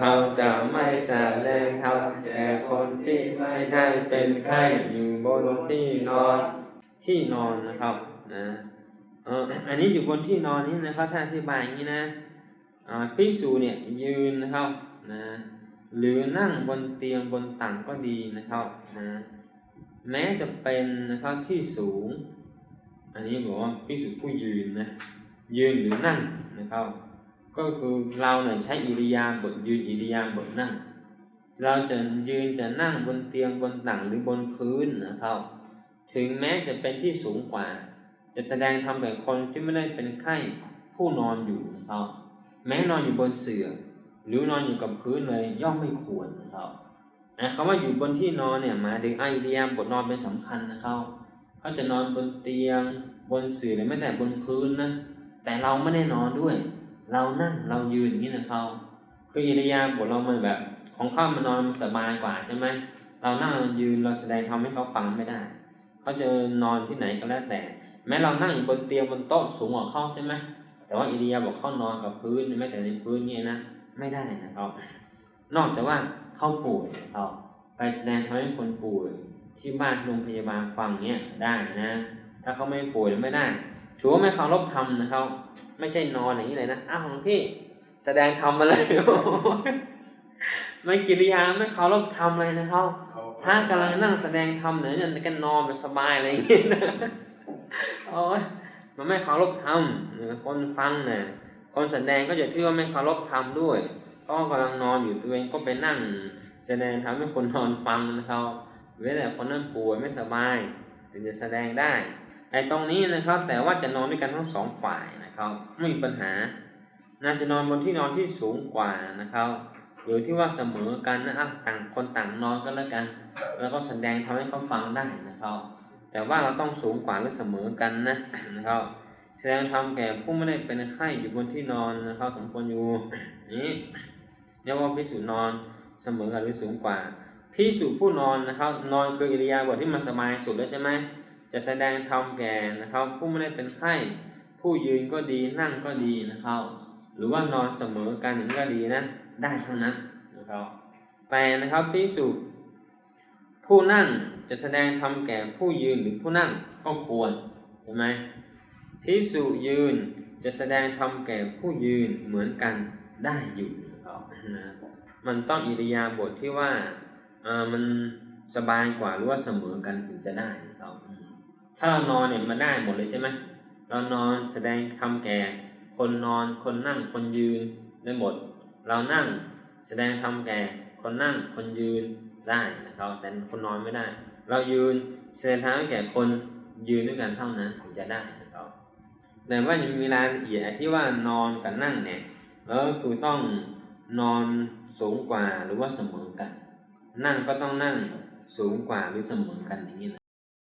เราจะไม่แสดงธรรมแก่คนที่ไม่ได้เป็นไข้อยู่บนที่นอนที่นอนนะครับนะเอออันนี้อยู่บนที่นอนนี้นะครับถ้าอธิบายอย่างนี้นะพิสูเนี่ยยืนนะครับนะหรือนั่งบนเตียงบนตังก็ดีนะครับนะแม้จะเป็นนะครับที่สูง อันนี้บอกว่าพิสูผู้ยืนนะยืนหรือนั่งนะครับ ก็คือเราเนี่ยใช้อิริยาบถยืนอิริยาบถนั่ง เราจะยืนจะนั่งบนเตียงบนตังหรือบนพื้นนะครับ ถึงแม้จะเป็นที่สูงกว่า จะแสดงทำแบบคนที่ไม่ได้เป็นไข้ผู้นอนอยู่นะครับแม้นอนอยู่บนเสื่อหรือนอนอยู่กับพื้นเลยย่อมไม่ควรนะครับนะคำว่าอยู่บนที่นอนเนี่ยมายถึงไอเดียบทนอนเป็นสำคัญนะครับเขาจะนอนบนเตียงบนเสื่อหรือแม้แต่บนพื้นนะแต่เราไม่ได้นอนด้วย เรานั่งเรายืนอย่างนี้นะครับคืออิริยาบถเรามันแบบ ของเขามันนอนมันสบายกว่าใช่ไหมเรานั่งเรายืนเราแสดงทำให้เขาฟังไม่ได้ เขาจะนอนที่ไหนก็แล้วแต่ แม้เรานั่งอยู่บนเตียงบนโต๊ะสูงกว่าเขาใช่ไหมแต่ว่าอิริยาบถเขานอนกับพื้นแม้แต่ในพื้นนี่นะไม่ได้นะครับ นอกจากว่าเขาป่วยนะครับไปแสดงทำให้คนป่วยที่บ้านโรงพยาบาลฟังเนี่ยได้นะ ถ้าเขาไม่ป่วยไม่ได้ ถือว่าไม่เคารพธรรมนะครับ ไม่ใช่นอนอย่างนี้เลยนะอ้าวหลวงพี่แสดงธรรมมาเลยไม่กิริยาไม่เคารพธรรมเลยนะครับถ้ากำลังนั่งแสดงธรรมเนี่ยจะกันนอนแบบสบายอะไรอย่างเงี้ยนะโอ้ยมันไม่เคารพธรรมคนฟังเนี่ยคนแสดงก็จะถือว่าไม่เคารพธรรมด้วยก็กำลังนอนอยู่ตัวเองก็ไปนั่งแสดงทำให้คนนอนฟังนะครับเว้นแต่คนนั้นป่วยไม่สบายถึงจะแสดงได้ ไอ้ตรงนี้นะครับ แต่ว่าจะนอนด้วยกันทั้งสองฝ่ายนะครับ ไม่มีปัญหาน่าจะนอนบนที่นอนที่สูงกว่านะครับหรือที่ว่าเสมอกันนะอะต่างคนต่างนอนก็แล้วกัน แล้วก็แสดงทำให้เขาฟังได้นะครับ แต่ว่าเราต้องสูงกว่าหรือเสมอกันนะนะครับ แสดงธรรมแก่ผู้ไม่ได้เป็นไข้อยู่บนที่นอนนะครับ สมควรอยู่นี้เรียกว่าพิสูจนอนเสมอกันหรือสูงกว่าพิสูจผู้นอนนะครับ นอนคืออิริยาบถที่มันสบายสุดแล้วใช่ไหม จะแสดงธรรมแก่นะครับ ผู้ไม่ได้เป็นไข้ผู้ยืนก็ดีนั่งก็ดีนะครับ หรือว่านอนเสมอกันอย่างนี้ก็ดีนะได้ทั้งนั้นนะครับแต่นะครับพิสูจผู้นั่งจะแสดงธรรมแก่ผู้ยืนหรือผู้นั่งก็ควรใช่ไหมพิสุยืนจะแสดงธรรมแก่ผู้ยืนเหมือนกันได้อยู่นะครับนะมันต้องอิริยาบถทที่ว่าอ่ามันสบายกว่าหรือว่าเสมอกันถึงจะได้นะครับ ถ้าเรานอนเนี่ยมันได้หมดเลยใช่ไหมเรานอนแสดงธรรมแก่ คนนอนคนนั่งคนยืนได้หมด เรานั่งแสดงธรรมแก่ คนนั่งคนยืนได้นะครับแต่คนนอนไม่ได้ เรายืนแสดงธรรมแก่คนยืนด้วยกันเท่านั้นถึงจะได้นะครับแต่ว่ายังมีรายละเอียดที่ว่านอนกับนั่งเนี่ยแล้วคือต้องนอนสูงกว่าหรือว่าเสมอกัน นั่งก็ต้องนั่งสูงกว่าหรือเสมอกันอย่างนี้นะ